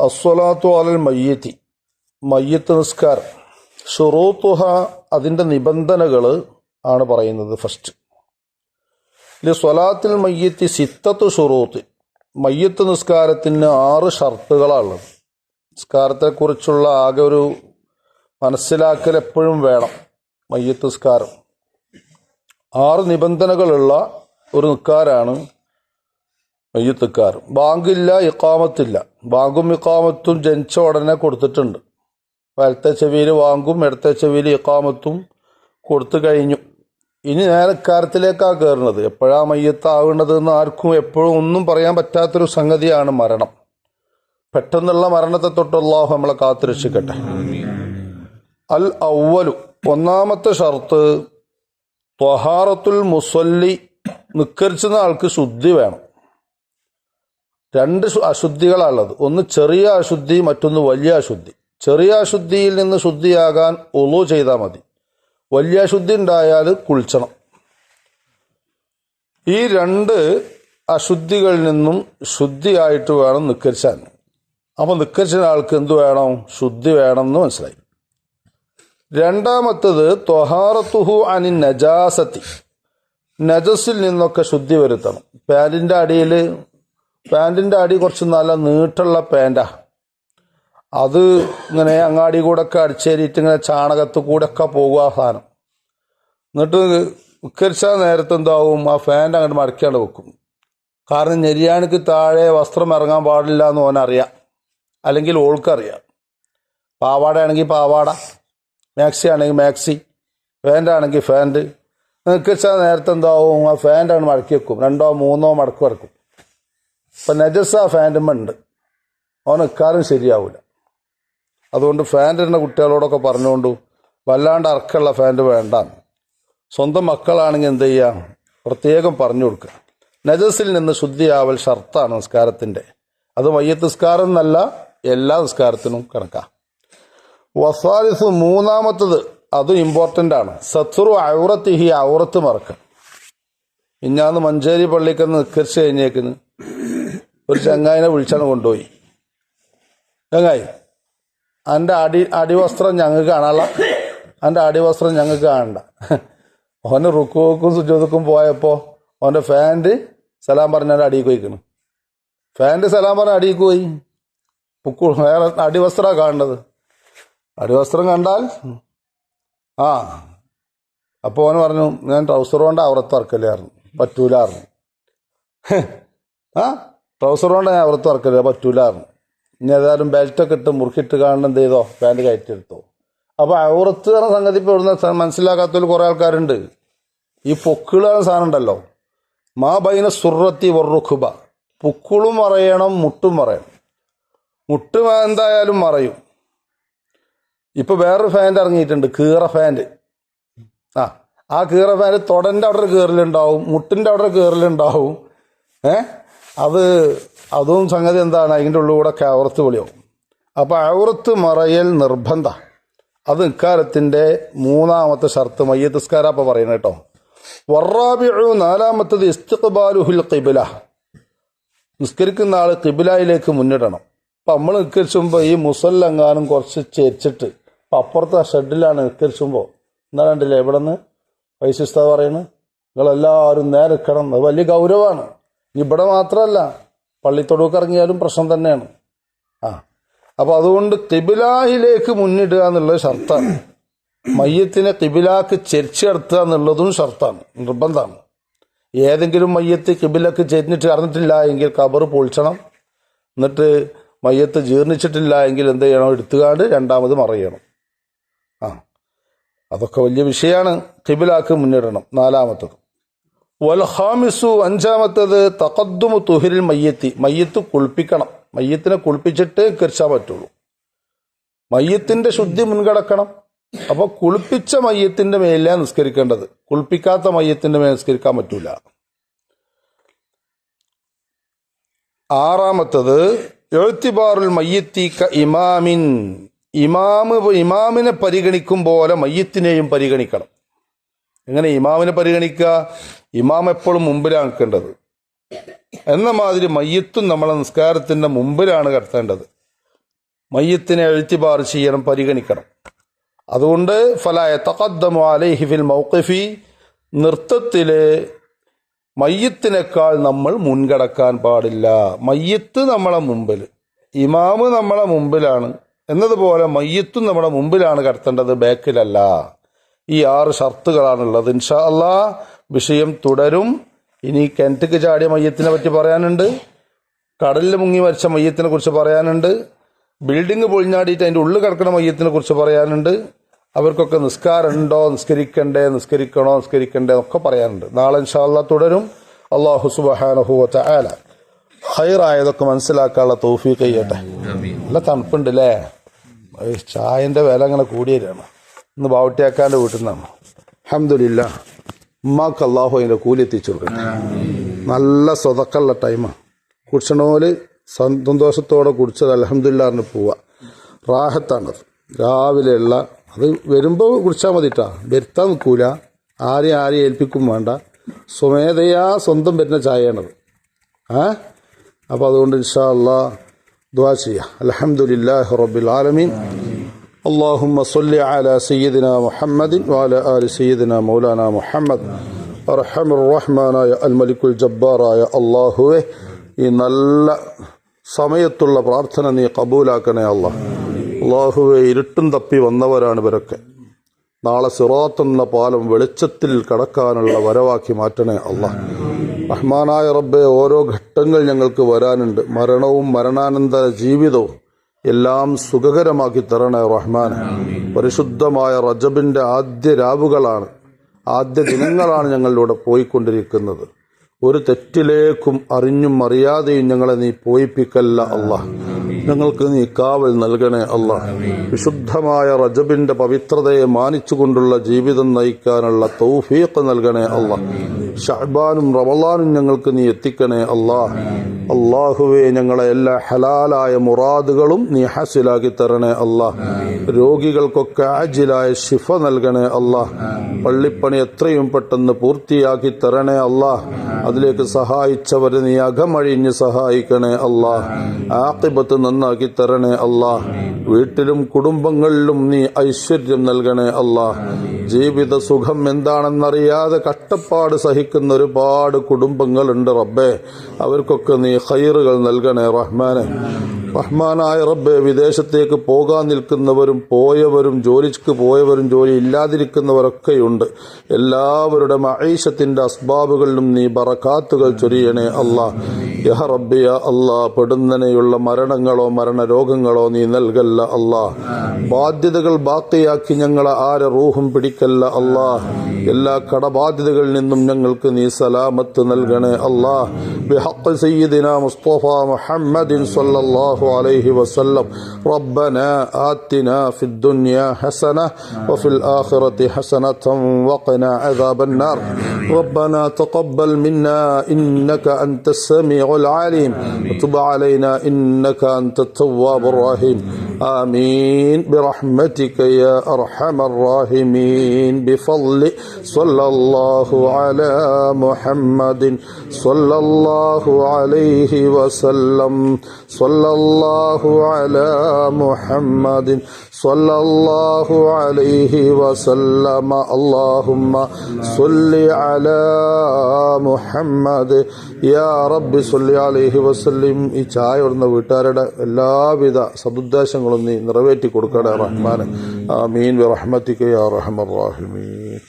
അസ്വലാത്തു അലൽ മയ്യത്തി. മയ്യത്ത് നിസ്കാരം. ഷുറൂത്തുഹ അതിന്റെ നിബന്ധനകൾ ആണ് പറയുന്നത് ഫസ്റ്റ് ഇതിൽ സ്വലാത്തിൽ മയ്യത്തി സിത്തത്ത് ഷുറൂത്ത്. മയ്യത്ത് നിസ്കാരത്തിന് ആറ് ഷർത്തുകളാണുള്ളത്. നിസ്കാരത്തെക്കുറിച്ചുള്ള ആകെ ഒരു മനസ്സിലാക്കൽ എപ്പോഴും വേണം മയ്യത്ത് നിസ്കാരം. ആറ് നിബന്ധനകളുള്ള ഒരു നിക്കാരാണ് മയ്യത്തുക്കാർ ബാങ്കില്ല ഇക്കാമത്തില്ല ബാങ്കും ഇക്കാമത്തും ജനിച്ച ഉടനെ കൊടുത്തിട്ടുണ്ട്. വലത്തെ ചെവിയിൽ വാങ്കും ഇടത്തെ ചെവിയിൽ ഇക്കാമത്തും കൊടുത്തു കഴിഞ്ഞു. ഇനി നേരെ ഇക്കാരത്തിലേക്കാണ് കയറുന്നത് എപ്പോഴാണ് മയ്യത്താവേണ്ടത് എന്ന് ആർക്കും എപ്പോഴും ഒന്നും പറയാൻ പറ്റാത്തൊരു സംഗതിയാണ് മരണം. പെട്ടെന്നുള്ള മരണത്തെ തൊട്ട് അള്ളാഹു നമ്മളെ കാത്തുരക്ഷിക്കട്ടെ. അൽ ഔവലു ഒന്നാമത്തെ ഷർത്ത് ത്വഹാറത്തുൽ മുസല്ലി നിക്കരിച്ചുന്ന ആൾക്ക് ശുദ്ധി വേണം. രണ്ട് അശുദ്ധികളാണുള്ളത്. ഒന്ന് ചെറിയ അശുദ്ധി മറ്റൊന്ന് വലിയ അശുദ്ധി. ചെറിയ അശുദ്ധിയിൽ നിന്ന് ശുദ്ധിയാകാൻ ഒളു ചെയ്താൽ മതി. വലിയ അശുദ്ധി ഉണ്ടായാൽ കുളിച്ചണം. ഈ രണ്ട് അശുദ്ധികളിൽ നിന്നും ശുദ്ധിയായിട്ട് വേണം നിക്കരിച്ചാൻ അപ്പോൾ നിക്കരിച്ച ആൾക്ക് എന്ത് വേണം? ശുദ്ധി വേണം എന്ന് മനസ്സിലായി. രണ്ടാമത്തത് ത്വഹാറത്തുഹു അനി നജാസത്തി. നജസിൽ നിന്നൊക്കെ ശുദ്ധി വരുത്തണം. പാലിന്റെ അടിയിൽ പാന്റിന്റെ അടി കുറച്ച് നല്ല നീട്ടുള്ള പാന്റാ അത് ഇങ്ങനെ അങ്ങാടി കൂടെ ഒക്കെ അടിച്ചേരിയിട്ട് ഇങ്ങനെ ചാണകത്ത് കൂടെ ഒക്കെ പോകുക ആ സാധനം. എന്നിട്ട് ഉക്കരിച്ചാൽ നേരത്തെ എന്താവും? ആ ഫാന്റെ അങ്ങോട്ട് മടക്കാണ്ട് വെക്കും. കാരണം ഞെരിയാണിക്ക് താഴെ വസ്ത്രം ഇറങ്ങാൻ പാടില്ല എന്ന് ഓനറിയാം. അല്ലെങ്കിൽ ഓൾക്കറിയാം. പാവാടയാണെങ്കിൽ പാവാട മാക്സി ആണെങ്കിൽ മാക്സി ഫാന്റ് ആണെങ്കിൽ നിൽക്കിച്ചാൽ നേരത്തെ എന്താവും? ആ ഫാന്റെ അങ്ങോട്ട് മടക്കി വെക്കും. രണ്ടോ മൂന്നോ മടക്ക് മടക്കും. ഇപ്പം നജസ ഉണ്ട്. അവൻ ഇക്കാരും ശരിയാവില്ല അതുകൊണ്ട് ഫാന്റ് ഇടുന്ന കുട്ടികളോടൊക്കെ പറഞ്ഞുകൊണ്ട് വല്ലാണ്ട് അർക്കുള്ള ഫാന്റ് വേണ്ട സ്വന്തം മക്കളാണെങ്കിൽ എന്ത് ചെയ്യാം? പ്രത്യേകം പറഞ്ഞു കൊടുക്കുക. നജസിൽ നിന്ന് ശുദ്ധിയാവൽ ഷർത്താണ് നിസ്കാരത്തിന്റെ അത് മയ്യത്ത് നിസ്കാരം എന്നല്ല എല്ലാ നിസ്കാരത്തിനും കണക്കാം. വസാലിസ് മൂന്നാമത്തത് അതും ഇമ്പോർട്ടന്റ് ആണ്. സത്രു ഔറത്ത് ഹി ഔറത്ത് മറക്കുക ഇഞ്ഞാന്ന് മഞ്ചേരി പള്ളിക്കന്ന് നിസ്കരിച്ച് കഴിഞ്ഞേക്കുന്നു ഒരു ചങ്ങായിനെ വിളിച്ചാണ് കൊണ്ടുപോയി. ചങ്ങായി എന്റെ അടി അടിവസ്ത്രം ഞങ്ങൾക്ക് കാണാനുള്ള എന്റെ അടിവസ്ത്രം ഞങ്ങൾക്ക് കാണണ്ട. ഓന്റെ റുക്കുവക്കും സുജോതക്കും പോയപ്പോൾ ഓന്റെ ഫാന്റ് സലാം പറഞ്ഞ അടിയിൽ പോയിക്കണ്. ഫാന്റ് സലാം പറഞ്ഞ അടിയിൽ പോയി. പുക്കു വേറെ അടിവസ്ത്രമാണ് കാണേണ്ടത് അടിവസ്ത്രം കണ്ടാൽ ആ അപ്പോൾ ഓന് പറഞ്ഞു ഞാൻ ട്രൗസർ കൊണ്ട് അവിടെ തുറക്കലായിരുന്നു പറ്റൂലായിരുന്നു ആ? ട്രൗസർ കൊണ്ട് ഞാൻ അവർക്ക് ഇറക്കല പറ്റൂലായിരുന്നു ഇനി ഏതായാലും ബെൽറ്റൊക്കെ ഇട്ട് മുറുക്കിയിട്ട് കാണണം എന്ത് ചെയ്തോ? പാന്റ് കയറ്റിയെടുത്തോ അപ്പോൾ ഔറത്ത് എന്ന സംഗതി ഇപ്പോൾ ഇവിടുന്ന് മനസ്സിലാക്കാത്തതിൽ കുറേ ആൾക്കാരുണ്ട്. ഈ പൊക്കിൾ സാധനം ഉണ്ടല്ലോ. മാ ബൈന സുറത്തി വറുഖുബ. പുക്കിളും മറയണം മുട്ടും മറയണം. മുട്ട് എന്തായാലും മറയും. ഇപ്പോൾ വേറൊരു ഫാന്റ് ഇറങ്ങിയിട്ടുണ്ട് കീറ ഫാന്റ് ആ ആ കീറ ഫാന്റ് തൊടന്റെ അവിടെ ഒരു കീറലുണ്ടാവും മുട്ടിന്റെ അവിടെ ഒരു കീറലുണ്ടാവും. ഏ? അത് അതും സംഗതി എന്താണ്? അതിന്റെ ഉള്ളിൽ കൂടെ ഔറത്ത് വിളിയോ. അപ്പോൾ ഔറത്ത് മറയൽ നിർബന്ധ. അത് ഇക്കാലത്തിന്റെ മൂന്നാമത്തെ ഷർത്ത് മയ്യത്തിസ്കാര അപ്പോൾ പറയുന്നത് കേട്ടോ. വറാബിഉ നാലാമത്തത് ഇസ്തിഖ്ബാലുഹുൽ കിബില നിസ്കരിക്കുന്ന ആൾ കിബിലായിലേക്ക് മുന്നിടണം. അപ്പം നമ്മൾ നിസ്കരിച്ചുമ്പോൾ ഈ മുസല്ലെങ്ങാനും കുറച്ച് ചേച്ചിട്ട് അപ്പം അപ്പുറത്തെ ഷെഡിലാണ് നിസ്കരിച്ചുമ്പോൾ എന്നാ കണ്ടില്ലേ എവിടെ നിന്ന് വൈശിഷ്ട പറയുന്നത് നിങ്ങളെല്ലാവരും നേരെ നിൽക്കണം. അത് വലിയ ഗൗരവമാണ്. ഇവിടെ മാത്രമല്ല പള്ളിത്തൊടുക്ക് ഇറങ്ങിയാലും പ്രശ്നം തന്നെയാണ്. ആ അപ്പോൾ അതുകൊണ്ട് കിബിലാഹിലേക്ക് മുന്നിടുക എന്നുള്ളത് ഷർത്താണ് മയ്യത്തിനെ കിബിലാക്ക് ചെരിച്ചെടുത്തുക എന്നുള്ളതും ഷർത്താണ് നിർബന്ധമാണ്. ഏതെങ്കിലും മയ്യത്ത് കിബിലക്ക് ചെരിഞ്ഞിട്ട് കറന്നിട്ടില്ല എങ്കിൽ കബർ പൊളിച്ചണം. എന്നിട്ട് മയ്യത്ത് ജീർണിച്ചിട്ടില്ല എങ്കിൽ എന്ത് ചെയ്യണം? എടുത്തുകാണ്ട് രണ്ടാമത് മറയണം. ആ അതൊക്കെ വലിയ വിഷയമാണ്. കിബിലാക്ക് മുന്നിടണം നാലാമത്തത്. വൽഹാമിസു അഞ്ചാമത്തത് തക്കദ്ദുമു തുഹിരിൽ മയ്യത്തി. മയ്യത്ത് കുളിപ്പിക്കണം. മയ്യത്തിനെ കുളിപ്പിച്ചിട്ടേ കരിച്ചാൻ പറ്റുള്ളൂ. മയ്യത്തിന്റെ ശുദ്ധി മുൻകടക്കണം. അപ്പോൾ കുളിപ്പിച്ച മയ്യത്തിന്റെ മേലെ നിസ്കരിക്കേണ്ടത്. കുളിപ്പിക്കാത്ത മയ്യത്തിന്റെ മേൽ നിസ്കരിക്കാൻ പറ്റൂല. ആറാമത്തത് എഴുത്തിബാറുൽ മയ്യത്തി ക ഇമാമിൻ. ഇമാമ് ഇമാമിനെ പരിഗണിക്കും പോലെ മയ്യത്തിനെയും പരിഗണിക്കണം. എങ്ങനെ ഇമാമിനെ പരിഗണിക്കുക? ഇമാം എപ്പോഴും മുമ്പിലാണ് നിൽക്കേണ്ടത്. എന്ന മാതിരി മയ്യത്തും നമ്മളെ നിസ്കാരത്തിന്റെ മുമ്പിലാണ് കടത്തേണ്ടത്. മയ്യത്തിനെ എഴുത്തിബാർ ചെയ്യണം പരിഗണിക്കണം. അതുകൊണ്ട് ഫലായ തഖദ്ദമു അലൈഹി മൗക്കഫി മൗഖിഫി നൃത്തത്തിൽ മയ്യത്തിനേക്കാൾ നമ്മൾ മുൻകടക്കാൻ പാടില്ല. മയ്യത്ത് നമ്മളെ മുമ്പിൽ ഇമാമ് നമ്മളെ മുമ്പിലാണ്. എന്നതുപോലെ മയ്യത്തും നമ്മുടെ മുമ്പിലാണ് കടത്തേണ്ടത് ബാക്കിലല്ല. ഈ ആറ് ഷർത്തുകളാണുള്ളത്. ഇൻഷാ അള്ളാ വിഷയം തുടരും. ഇനി കിണറ്റിക്ക് ചാടിയ മയ്യത്തിനെ പറ്റി പറയാനുണ്ട്. കടലിൽ മുങ്ങി മരിച്ച മയ്യത്തിനെ കുറിച്ച് പറയാനുണ്ട്. ബിൽഡിംഗ് പൊളിഞ്ഞാടിയിട്ട് അതിന്റെ ഉള്ളിൽ കിടക്കുന്ന മയ്യത്തിനെ കുറിച്ച് പറയാനുണ്ട്. അവർക്കൊക്കെ നിസ്കാരം ഉണ്ടോ നിസ്കരിക്കണ്ടേ? നിസ്കരിക്കണോ? നിസ്കരിക്കണ്ടേ? എന്നൊക്കെ പറയാനുണ്ട്. നാളെ ഇൻഷാല്ല തുടരും. അള്ളാഹു സുബഹാനഹുവത്ത ആല ഹൈറായതൊക്കെ മനസ്സിലാക്കാനുള്ള തൗഫീഖ് കയ്യട്ടെ നല്ല തണുപ്പുണ്ട് അല്ലേ ചായന്റെ ചായന്റെ വില അങ്ങനെ കൂടിയതാണ്. ഇന്ന് ബാവുട്ടിയാക്കാന്റെ വീട്ടിൽ നിന്നാണ് അഹമ്മദില്ല ഉമ്മാക്ക് അള്ളാഹു അതിന്റെ കൂലി എത്തിച്ചു കൊടുക്കട്ടെ. നല്ല സ്വതക്കുള്ള ടൈമാണ് കുടിച്ചണോൽ സന്തോഷത്തോടെ കുടിച്ചത് അലഹമില്ലാറിന് പോവുക റാഹത്താണത്. രാവിലെയുള്ള അത് വരുമ്പോൾ കുടിച്ചാൽ മതിട്ടാ. വരുത്താൻ നിൽക്കൂല. ആരെയും ആരെയും ഏൽപ്പിക്കും വേണ്ട. സ്വമേധയാ സ്വന്തം വരുന്ന ചായയാണത്. ഏ? അപ്പോൾ അതുകൊണ്ട് ഇൻഷാ അള്ളാ ദുആ ചെയ്യാം. അലഹമുല്ലാഹി റബ്ബിൽ ആലമീൻ. اللهم صل على سيدنا محمد وعلى آل سيدنا مولانا محمد അർഹം റഹ്മാനായ അൽ മലിക്കുൽ ജബ്ബാറായ അള്ളാഹുവെ ഈ നല്ല സമയത്തുള്ള പ്രാർത്ഥന നീ കബൂലാക്കണേ അള്ളാഹ് അള്ളാഹുവെ ഇരുട്ടും തപ്പി വന്നവരാണ് ഇവരൊക്കെ നാളെ സിറാത്തെന്ന പാലം വെളിച്ചത്തിൽ കടക്കാനുള്ള വരവാക്കി മാറ്റണേ അള്ളാഹ് റഹ്മാനായ റബ്ബെ ഓരോ ഘട്ടങ്ങൾ ഞങ്ങൾക്ക് വരാനുണ്ട് മരണവും മരണാനന്തര ജീവിതവും എല്ലാം സുഖകരമാക്കി തരണേ റഹ്മാൻ പരിശുദ്ധമായ റജബിന്റെ ആദ്യ രാവുകളാണ്. ആദ്യ ദിനങ്ങളാണ് ഞങ്ങളിലൂടെ പോയിക്കൊണ്ടിരിക്കുന്നത്. ഒരു തെറ്റിലേക്കും അറിഞ്ഞും അറിയാതെയും ഞങ്ങളെ നീ പോയിപ്പിക്കല്ല അള്ളാഹ് ഞങ്ങൾക്ക് നീ കാവൽ നൽകണേ അല്ല വിശുദ്ധമായ റജബിന്റെ പവിത്രതയെ മാനിച്ചുകൊണ്ടുള്ള ജീവിതം നയിക്കാനുള്ള തൗഫീഖ് നൽകണേ അള്ളാഹ് ഷഹബാനും റമലാനും ഞങ്ങൾക്ക് നീ എത്തിക്കണേ അള്ളാഹ് അള്ളാഹുവെ ഞങ്ങളെ എല്ലാ ഹലാലായ മുറാദുകളും നീ ഹസിലാക്കി തരണേ അള്ളാഹ് രോഗികൾക്കൊക്കെ ആജിലായ ശിഫ നൽകണേ അള്ളാഹ് പള്ളിപ്പണി എത്രയും പെട്ടെന്ന് പൂർത്തിയാക്കി തരണേ അള്ളാഹ് അതിലേക്ക് സഹായിച്ചവരെ നീ അകമഴിഞ്ഞ് സഹായിക്കണേ അള്ളാഹ് ആക്കിബത്ത് നന്നാക്കി തരണേ അള്ളാഹ് വീട്ടിലും കുടുംബങ്ങളിലും നീ ഐശ്വര്യം നൽകണേ അള്ളാഹ് ജീവിത സുഖം എന്താണെന്നറിയാതെ കഷ്ടപ്പാട് സഹിക്കുന്ന ഒരുപാട് കുടുംബങ്ങളുണ്ട് റബ്ബേ. അവർക്കൊക്കെ നീ ഹൈറുകൾ നൽകണേ റഹ്മാനെ. റഹ്മാനായ റബ്ബെ വിദേശത്തേക്ക് പോകാൻ നിൽക്കുന്നവരും പോയവരും ജോലിക്ക് പോയവരും ജോലി ഇല്ലാതിരിക്കുന്നവരൊക്കെയുണ്ട് എല്ലാവരുടെ മൈഷത്തിന്റെ അസ്ബാബുകളിലും നീ ബറക്കാത്തുകൾ ചൊരിയണേ അല്ലാ. യഹ റബ്ബിയ അല്ലാ പെടുന്നനെയുള്ള മരണങ്ങളോ മരണരോഗങ്ങളോ നീ നൽകല്ല അല്ലാ. ബാധ്യതകൾ ബാക്കിയാക്കി ഞങ്ങളെ ആരെ റൂഹും പിടിക്കല്ല അല്ലാ. എല്ലാ കടബാധ്യതകളിൽ നിന്നും ഞങ്ങൾക്ക് നീ സലാമത്ത് നൽകണേ അല്ലാ بحق سيدنا مصطفى محمد صلى الله عليه وسلم ربنا آتنا في الدنيا حسنة وفي الآخرة حسنة وقنا عذاب النار ربنا تقبل منا إنك أنت السميع العليم وتب علينا إنك أنت التواب الرحيم آمين برحمتك يا أرحم الراحمين بفضل صلى الله على محمد صلى الله عليه وسلم صلى الله على محمد صلى الله عليه وسلم اللهم صل على محمد يا رب صل عليه وسلم ഈ ചായ ഇടുന്ന വീട്ടുകാരുടെ എല്ലാവിധ സതുദ്ദേശങ്ങളും നീ നിറവേറ്റി കൊടുക്കണേ റഹ്മാനെ ആമീൻ റഹ്മത്തിക്ക് യാ റഹ്മർ റാഹിമീൻ